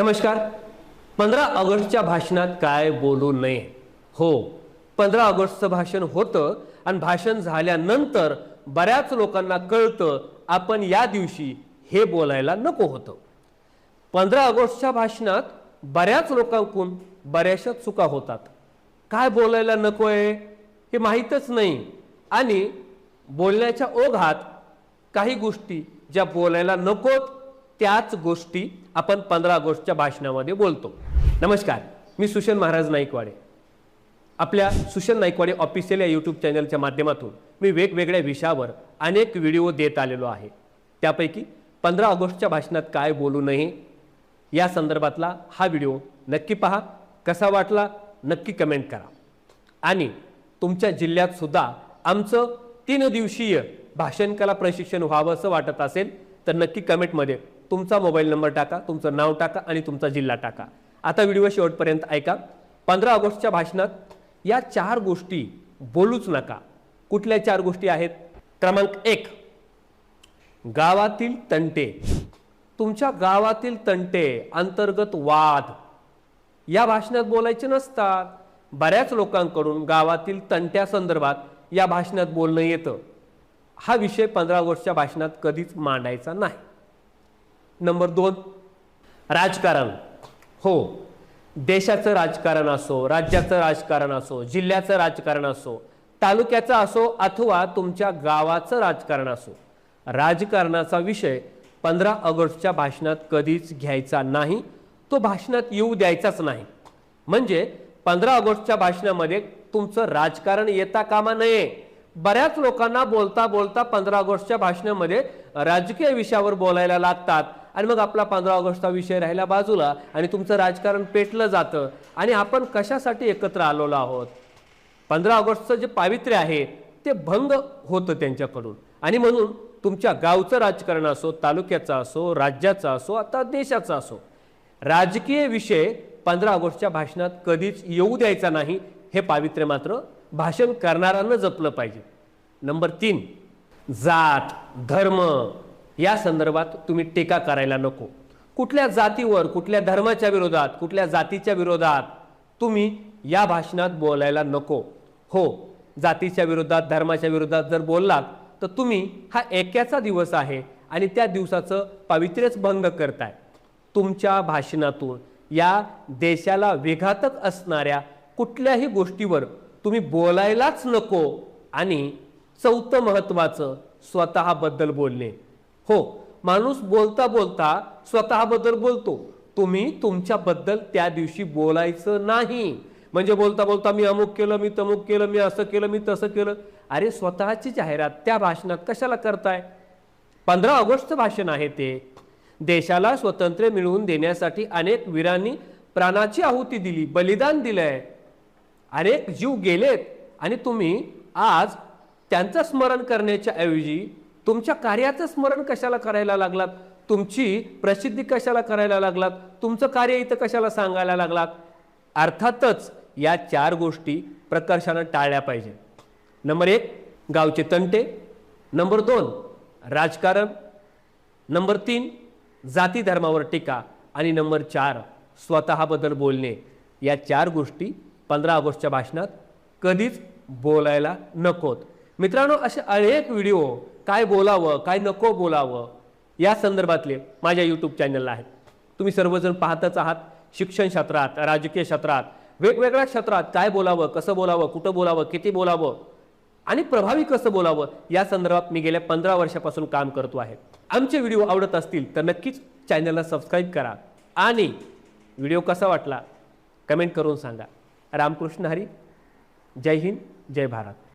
नमस्कार. पंधरा ऑगस्टच्या भाषणात काय बोलू नये? हो पंधरा ऑगस्टचं भाषण होतं आणि भाषण झाल्यानंतर बऱ्याच लोकांना कळतं आपण या दिवशी हे बोलायला नको होतं. पंधरा ऑगस्टच्या भाषणात बऱ्याच लोकांकडून बऱ्याचशा चुका होतात. काय बोलायला नको आहे हे माहीतच नाही. आणि बोलण्याच्या ओघात काही गोष्टी ज्या बोलायला नकोत त्याच गोष्टी आपण पंधरा ऑगस्टच्या भाषणामध्ये बोलतो. नमस्कार मी सुशन महाराज नाईकवाडे. आपल्या सुशन नाईकवाडे ऑफिशियल या यूट्यूब चॅनलच्या माध्यमातून मी वेगवेगळ्या विषयावर अनेक व्हिडिओ देत आलेलो आहे. त्यापैकी पंधरा ऑगस्टच्या भाषणात काय बोलू नये या संदर्भातला हा व्हिडिओ नक्की पहा कसा वाटला नक्की कमेंट करा. आणि तुमच्या जिल्ह्यातसुद्धा आमचं तीन दिवसीय भाषण कला प्रशिक्षण व्हावं असं वाटत असेल तर नक्की कमेंटमध्ये तुमचा मोबाईल नंबर टाका तुमचं नाव टाका आणि तुमचा जिल्हा टाका. आता व्हिडिओ शेवटपर्यंत ऐका. पंधरा ऑगस्टच्या भाषणात या चार गोष्टी बोलूच नका. कुठल्या चार गोष्टी आहेत? क्रमांक एक गावातील तंटे. तुमच्या गावातील तंटे अंतर्गत वाद या भाषणात बोलायचे नसतात. बऱ्याच लोकांकडून गावातील तंट्या संदर्भात या भाषणात बोलणं येतं. हा विषय पंधरा ऑगस्टच्या भाषणात कधीच मांडायचा नाही. नंबर दोन. राजकारण. हो. देशाचं राजकारण असो राज्याचं राजकारण असो जिल्ह्याचं राजकारण असो तालुक्याचं असो अथवा तुमच्या गावाचं राजकारण असो राजकारणाचा विषय पंधरा ऑगस्टच्या भाषणात कधीच घ्यायचा नाही तो भाषणात येऊ द्यायचाच नाही. म्हणजे पंधरा ऑगस्टच्या भाषणामध्ये तुमचं राजकारण येता कामा नये. बऱ्याच लोकांना बोलता बोलता पंधरा ऑगस्टच्या भाषणामध्ये राजकीय विषयावर बोलायला लागतात. आणि मग आपला पंधरा ऑगस्टचा विषय राहिला बाजूला आणि तुमचं राजकारण पेटलं जातं. आणि आपण कशासाठी एकत्र आलेलो आहोत? पंधरा ऑगस्टचं जे पावित्र्य आहे ते भंग होतं त्यांच्याकडून. आणि म्हणून तुमच्या गावचं राजकारण असो तालुक्याचं असो राज्याचं असो आता देशाचा असो राजकीय विषय पंधरा ऑगस्टच्या भाषणात कधीच येऊ द्यायचा नाही हे पावित्र्य मात्र भाषण करणाऱ्यांना जपलं पाहिजे. नंबर तीन जात धर्म या संदर्भात तुम्ही टीका करायला नको. कुठल्या जातीवर कुठल्या धर्माच्या विरोधात कुठल्या जातीच्या विरोधात तुम्ही या भाषणात बोलायला नको. हो जातीच्या विरोधात धर्माच्या विरोधात जर बोललात तर तुम्ही हा एक्याचा दिवस आहे आणि त्या दिवसाचं पावित्र्यच भंग करताय. तुमच्या भाषणातून या देशाला विघातक असणाऱ्या कुठल्याही गोष्टीवर तुम्ही बोलायलाच नको आणि चौथं महत्त्वाचं स्वतःबद्दल बोलणे. हो माणूस बोलता बोलता स्वतःबद्दल बोलतो. तुम्ही तुमच्याबद्दल त्या दिवशी बोलायचं नाही. म्हणजे बोलता बोलता मी अमुक केलं मी तमुक केलं मी असं केलं मी तसं केलं. अरे स्वतःची जाहिरात त्या भाषणात कशाला करताय? पंधरा ऑगस्टचं भाषण आहे ते. देशाला स्वतंत्र मिळवून देण्यासाठी अनेक वीरांनी प्राणाची आहुती दिली बलिदान दिलंय. अनेक जीव गेलेत आणि तुम्ही आज त्यांचं स्मरण करण्याच्या ऐवजी तुमच्या कार्याचं स्मरण कशाला करायला लागलात? तुमची प्रसिद्धी कशाला करायला लागलात? तुमचं कार्य इथं कशाला सांगायला लागलात? अर्थातच या चार गोष्टी प्रकर्षानं टाळल्या पाहिजे. नंबर एक गावचे तंटे. नंबर दोन राजकारण. नंबर तीन जाती धर्मावर टीका. आणि नंबर चार स्वतःबद्दल बोलणे. या चार गोष्टी पंधरा ऑगस्टच्या भाषणात कधीच बोलायला नकोत. मित्रांनो असे अनेक व्हिडिओ काय बोलावं काय नको बोलावं या संदर्भातले माझ्या यूट्यूब चॅनलला आहेत. तुम्ही सर्वजण पाहतच आहात शिक्षण क्षेत्रात राजकीय क्षेत्रात वेगवेगळ्या क्षेत्रात काय बोलावं कसं बोलावं कुठं बोलावं किती बोलावं आणि प्रभावी कसं बोलावं या संदर्भात मी गेल्या पंधरा वर्षापासून काम करतो आहे. आमचे व्हिडिओ आवडत असतील तर नक्कीच चॅनलला सबस्क्राईब करा आणि व्हिडिओ कसा वाटला कमेंट करून सांगा. रामकृष्ण हरी जय हिंद जय भारत.